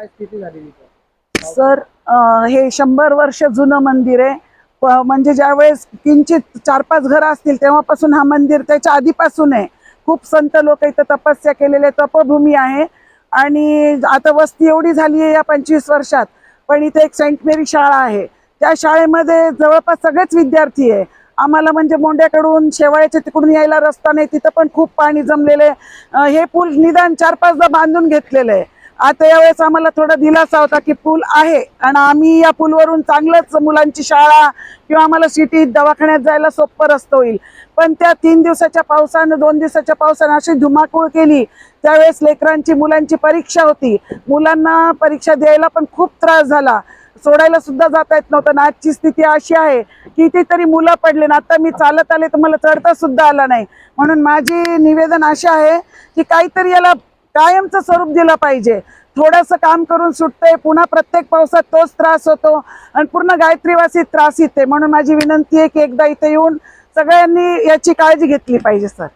काय स्थिती झालेली सर हे शंभर वर्ष जुनं मंदिर आहे. म्हणजे ज्यावेळेस किंचित चार पाच घरं असतील तेव्हापासून हा मंदिर त्याच्या आधीपासून आहे. खूप संत लोक इथं तपस्या केलेले तपभूमी आहे. आणि आता वस्ती एवढी झाली आहे या पंचवीस वर्षात. पण इथे एक सेंट मेरी शाळा आहे. त्या शाळेमध्ये जवळपास सगळेच विद्यार्थी आहे. आम्हाला म्हणजे मोंड्याकडून शेवाळ्याच्या तिकडून यायला रस्ता नाही. तिथं पण खूप पाणी जमलेलं आहे. हे पूल निदान चार पाचदा बांधून घेतलेलं आहे. आता यावेळेस आम्हाला थोडा दिलासा होता की पूल आहे आणि आम्ही या पूलवरून चांगलंच मुलांची शाळा किंवा आम्हाला सिटीत दवाखान्यात जायला सोपं रस्त होईल. पण त्या तीन दिवसाच्या पावसानं दोन दिवसाच्या पावसानं अशी धुमाकूळ केली. त्यावेळेस लेकरांची मुलांची परीक्षा होती. मुलांना परीक्षा द्यायला पण खूप त्रास झाला. सोडायला सुद्धा जाता येत नव्हतं ना आजची स्थिती अशी आहे कितीतरी मुलं पडले ना आता मी चालत आले तर मला चढता सुद्धा आला नाही. म्हणून माझी निवेदन असे आहे की काहीतरी याला कायमचं स्वरूप दिलं पाहिजे. थोडंसं काम करून सुटतंय पुन्हा प्रत्येक पावसात तोच त्रास होतो आणि पूर्ण गायत्रीवासी त्रास येते म्हणून माझी विनंती आहे की एकदा इथे येऊन सगळ्यांनी याची काळजी घेतली पाहिजे सर.